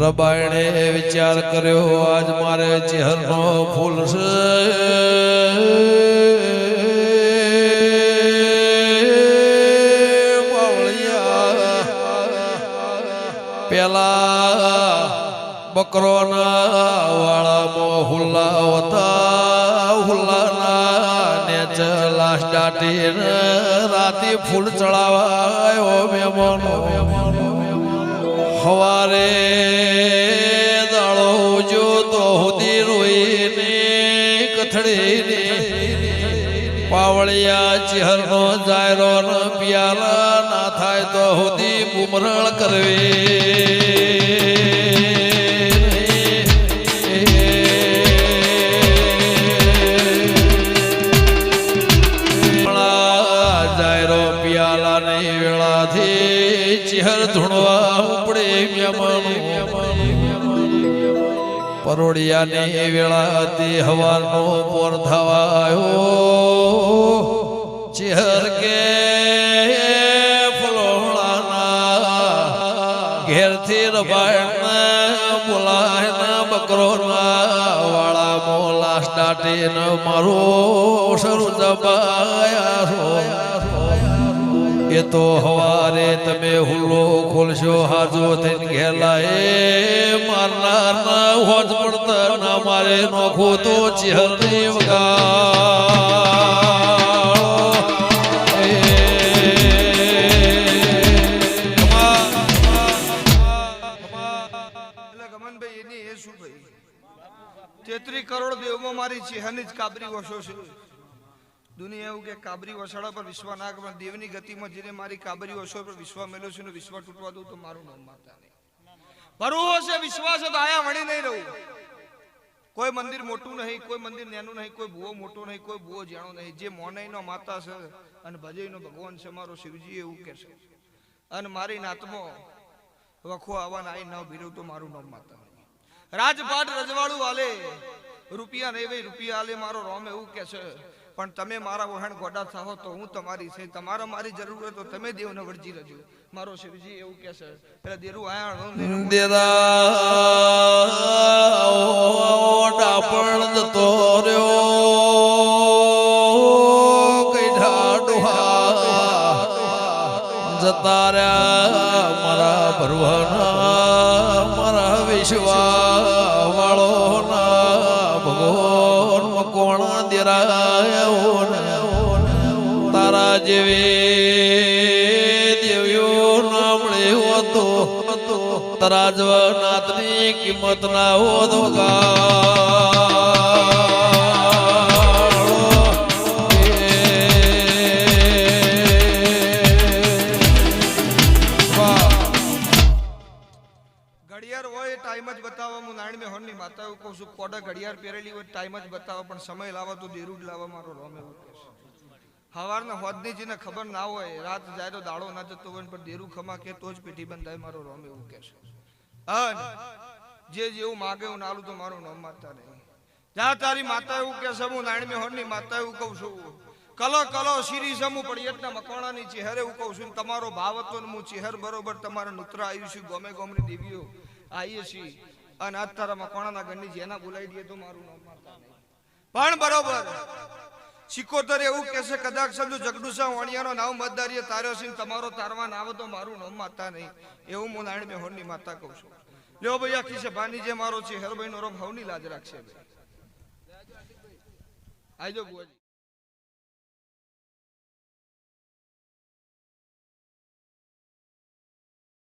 રબાયણે વિચાર કર્યો, આજ મારે ચહેરનો ફૂલ છે. પેલા બકરોના વાળામાં હુલ્લા હતા, હુલ્લાના ને ચલાસ દાટી રાતે ફૂલ ચડાવાયો મહેમાનો હવારે દાળો જો તો હુદી રોઈને કથડીને પાવળિયા ચહેરનો જાયરો ન પિયાલા, ના થાય તો હુદી બુમરળ કરવી. પિયાલા ની વેળાથી ચહેર ધૂણવા ઉપડે વેળા હતી હવાનો પોર થવાયો ચિહર કે ફલોળાના ઘેરથી રબાયણ બોલાય બકરોના વાળા મોલા સ્ટાટીને મારો શરૂ દબાયા એ તો હવારે તમે હુલો ખોલશો, હાજો થઈને ઘેલા એ મારનાર ના હોજ પડતર ના મારે નોખો તો ચહેરની એટલે ગમનભાઈ એની એ શું ભાઈ તેત્રી કરોડ દેવમાં મારી ચેહની જ કાબરી ઓછો છે. દુનિયા એવું કે કાબરી વસાડા પર વિશ્વ ના કરે દેવની ગતિમાં જેને મારી કાબરી વસો પર વિશ્વ મેલો છે વિશ્વ તૂટવા દઉં તો મારું નામ માતા નહીં. ભરવું હશે વિશ્વાસ તો આયા વણી નહીં રહું. કોઈ મંદિર મોટું નહીં, કોઈ મંદિર નાનું નહીં, કોઈ ભૂવો મોટો નહીં, કોઈ ભૂવો જાણો નહીં. જે મોનઈનો માતા છે અને ભજઈનો ભગવાન છે, મારો શિવજી એવું કે છે. અને મારી નાતમો વખો આવવાના આઈ ન ભીરવ તો મારું નામ માતા. રાજપાટ રજવાડું આલે રૂપિયા નહીં ભાઈ, રૂપિયા આલે મારો રોમ એવું કે છે. પણ તમે મારા વહાણ ગોડા થાઓ તો હું તમારી છે. તમારો મારી જરૂર હોય તો તમે દેવને વળજી રજો મારો શિવજી એવું કહે છે એટલે દેરું આયા દેદા ડાપણ તો રહ્યો. કઈઠા ડોહા જતા રહ્યા મારા ભરવાના વિશ્વા વાળોના ભગવાન કોણ દેરા ને જેવી દેવીઓ નામણે હતો. તરાજવનાથની કિંમત ના હોત માતા કહું છું, કોડા ઘડિયાળ પહેરેલી હોય ટાઈમ જ બતાવો, પણ સમય લાવો તો દેરું જ લાવવા મારો રોમ એવું કહે છે સવારના હોદની જેને ખબર ના હોય, રાત જાય તો દાડો ના જતો હોય પણ દેરું ખમા કે તો જ પેઢી બંધાય, મારો રોમ એવું કે છે. જે જેવું માગે હું નાલું તો મારું નામ માતા નહીં. જા તારી માતા એવું કે છે, હું નારાયણ મેં હોનની માતા એવું કહું છું. કલો કલો શીરી સમૂહ પડિયતના મકવાણાની ચહેરે હું કહું છું. તમારો ભાવ હતો હું ચહેર બરોબર તમારા નુત્ર આવ્યું છું ગમે ગોમની દેવીઓ આવીએ છીએ અને આજ તારા મકવાણાના ઘરની જેના બોલાવી દઈએ તો મારું નામ માતા નહીં. પણ બરોબર સિકોતર એવું કે છે, કદાચ સમજો, જગડુસા વાણિયાનો નાવ મતદારીએ તાર્યો છે તમારો તારવા નાવ તો મારું નામ માતા નહીં. એવું હું નારાયણ મેહોરની માતા કહું છું. લ્યો ભાઈ, આખી ભાની જે મારો છે હેરભાઈ નો રોગ હવની લાજ રાખશે આજો બુઆજી